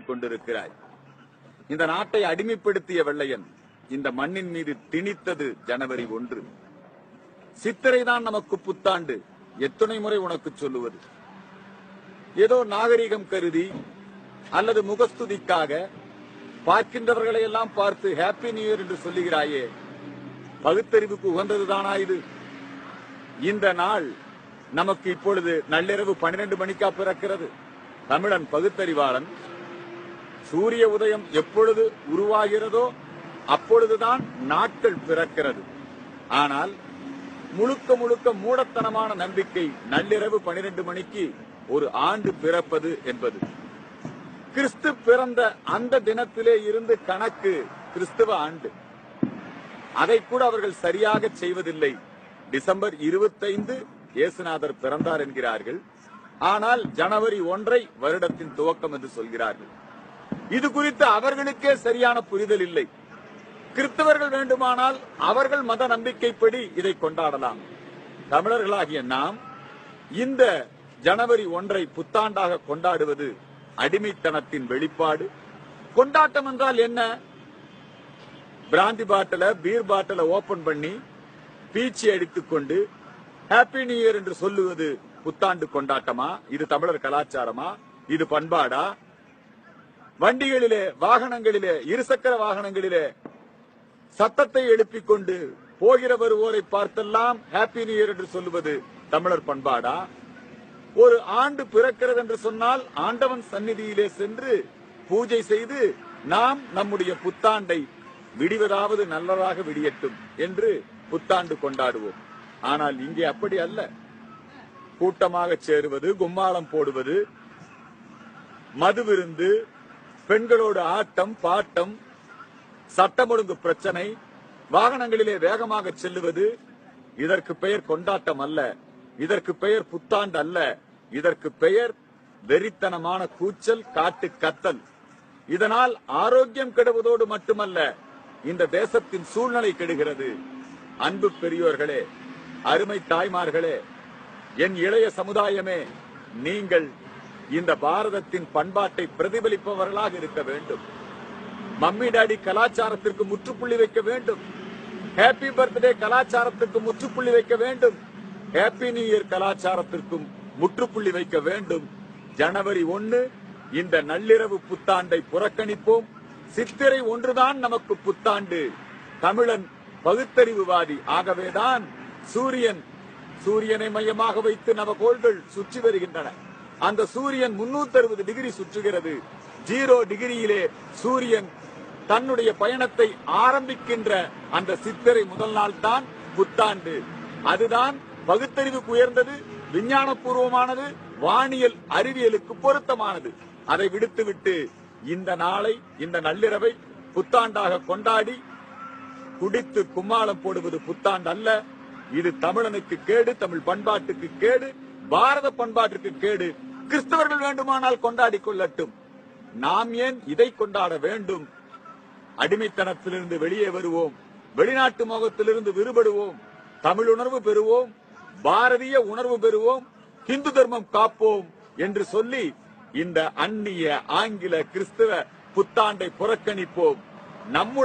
கொண்டிருக்கிறாய். இந்த நாட்டை அடிமைப்படுத்திய வெள்ளையன் இந்த மண்ணின் மீது திணித்தது ஜனவரி ஒன்று. சித்திரை தான் நமக்கு புத்தாண்டு. எத்தனை முறை உனக்கு சொல்லுவது. ஏதோ நாகரிகம் கருதி அல்லது முகஸ்துதிக்காக பார்க்கின்றவர்களை எல்லாம் பார்த்து ஹாப்பி நியூ இயர் என்று சொல்லுகிறாயே. பகுத்தறிவுக்கு உகந்ததுதானா இது? இந்த நாள் நமக்கு இப்பொழுது நள்ளிரவு பன்னிரண்டு மணிக்கா பிறக்கிறது. தமிழன் பகுத்தறிவாளன் சூரிய உதயம் எப்பொழுது உருவாகிறதோ அப்பொழுதுதான் நாட்கள் பிறக்கிறது. ஆனால் முழுக்க முழுக்க மூடத்தனமான நம்பிக்கை நள்ளிரவு பனிரெண்டு மணிக்கு ஒரு ஆண்டு பிறப்பது என்பது. கிறிஸ்து பிறந்த அந்த தினத்திலே இருந்து கணக்கு கிறிஸ்துவ ஆண்டு. அதை கூட அவர்கள் சரியாக செய்வதில்லை. டிசம்பர் இருபத்தைந்து இயேசுநாதர் பிறந்தார் என்கிறார்கள். ஆனால் ஜனவரி ஒன்றை வருடத்தின் துவக்கம் என்று சொல்கிறார்கள். இது குறித்து அவர்களுக்கே சரியான புரிதல் இல்லை. கிறிஸ்தவர்கள் வேண்டுமானால் அவர்கள் மத நம்பிக்கைப்படி இதை கொண்டாடலாம். தமிழர்களாகிய நாம் இந்த ஜனவரி ஒன்றை புத்தாண்டாக கொண்டாடுவது அடிமைத்தனத்தின் வெளிப்பாடு. கொண்டாட்டம் என்றால் என்ன? பிராந்தி பாட்டில பீர் பாட்டில ஓபன் பண்ணி பீச்சி அடித்துக்கொண்டு ஹாப்பி நியூ இயர் என்று சொல்லுவது புத்தாண்டு கொண்டாட்டமா? இது தமிழர் கலாச்சாரமா? இது பண்பாடா? வண்டிகளிலே வாகனங்களிலே இருசக்கர வாகனங்களிலே சத்தத்தை எழுப்பிக் கொண்டு போகிற வருவோரை பார்த்தெல்லாம் ஹாப்பி நியூ இயர் என்று சொல்லுவது தமிழர் பண்பாடா? ஒரு ஆண்டு பிறக்கிறது என்று சொன்னால் ஆண்டவன் சந்நிதியிலே சென்று பூஜை செய்து நாம் நம்முடைய புத்தாண்டை விடிவதாவது நல்லதாக விடியட்டும் என்று புத்தாண்டு கொண்டாடுவோம். ஆனால் இங்கே அப்படி அல்ல. கூட்டமாக சேருவது கும்மாளம் போடுவது மது விருந்து பெண்களோடு ஆட்டம் பாட்டம் சட்டம் ஒழுங்கு பிரச்சனை வாகனங்களிலே வேகமாக செல்லுவது இதற்கு பெயர் கொண்டாட்டம் அல்ல. இதற்கு பெயர் புத்தாண்டு அல்ல. இதற்கு பெயர் வெறித்தனமான கூச்சல் காட்டு கத்தல். இதனால் ஆரோக்கியம் கெடுவதோடு மட்டுமல்ல இந்த தேசத்தின் சூழ்நிலை கெடுகிறது. அன்பு பெரியோர்களே அருமை தாய்மார்களே என் இளைய சமுதாயமே நீங்கள் இந்த பாரதத்தின் பண்பாட்டை பிரதிபலிப்பவர்களாக இருக்க வேண்டும். மம்மி டாடி கலாச்சாரத்திற்கு முற்றுப்புள்ளி வைக்க வேண்டும். ஹாப்பி பர்த்டே கலாச்சாரத்திற்கு முற்றுப்புள்ளி வைக்க வேண்டும். ஹாப்பி நியூ இயர் கலாச்சாரத்திற்கும் முற்றுப்புள்ளி வைக்க வேண்டும். ஜனவரி ஒன்னு இந்த நள்ளிரவு புத்தாண்டை புறக்கணிப்போம். சித்திரை ஒன்றுதான் நமக்கு புத்தாண்டு. தமிழன் பகுத்தறிவுவாதி ஆகவேதான் சூரியன் சூரியனை மையமாக வைத்து நவகோள்கள் சுற்றி வருகின்றன. அந்த சூரியன் 360 டிகிரி சுற்றுகிறது. ஜீரோ டிகிரியிலே சூரியன் தன்னுடைய பயணத்தை ஆரம்பிக்கின்ற அந்த சித்திரை முதல் நாள் தான் புத்தாண்டு. அதுதான் பகுத்தறிவுக்கு உயர்ந்தது விஞ்ஞானபூர்வமானது வானியல் அறிவியலுக்கு பொருத்தமானது. அதை விடுத்துவிட்டு இந்த நாளை இந்த நள்ளிரவை புத்தாண்டாக கொண்டாடி குடித்து கும்மாளம் போடுவது புத்தாண்டு அல்ல. இது தமிழனுக்கு கேடு தமிழ் பண்பாட்டுக்கு கேடு பாரத பண்பாட்டுக்கு கேடு. கிறிஸ்தவர்கள் வேண்டுமானால் கொண்டாடி கொள்ளட்டும். நாம் ஏன் இதை கொண்டாட வேண்டும்? அடிமைத்தனத்திலிருந்து வெளியே வருவோம். வெளிநாட்டு முகத்திலிருந்து விடுபடுவோம். தமிழ் உணர்வு பெறுவோம். பாரதிய உணர்வு பெறுவோம். இந்து தர்மம் காப்போம் என்று சொல்லி இந்த அந்நிய ஆங்கில கிறிஸ்தவ புத்தாண்டை புறக்கணிப்போம். நம்முடைய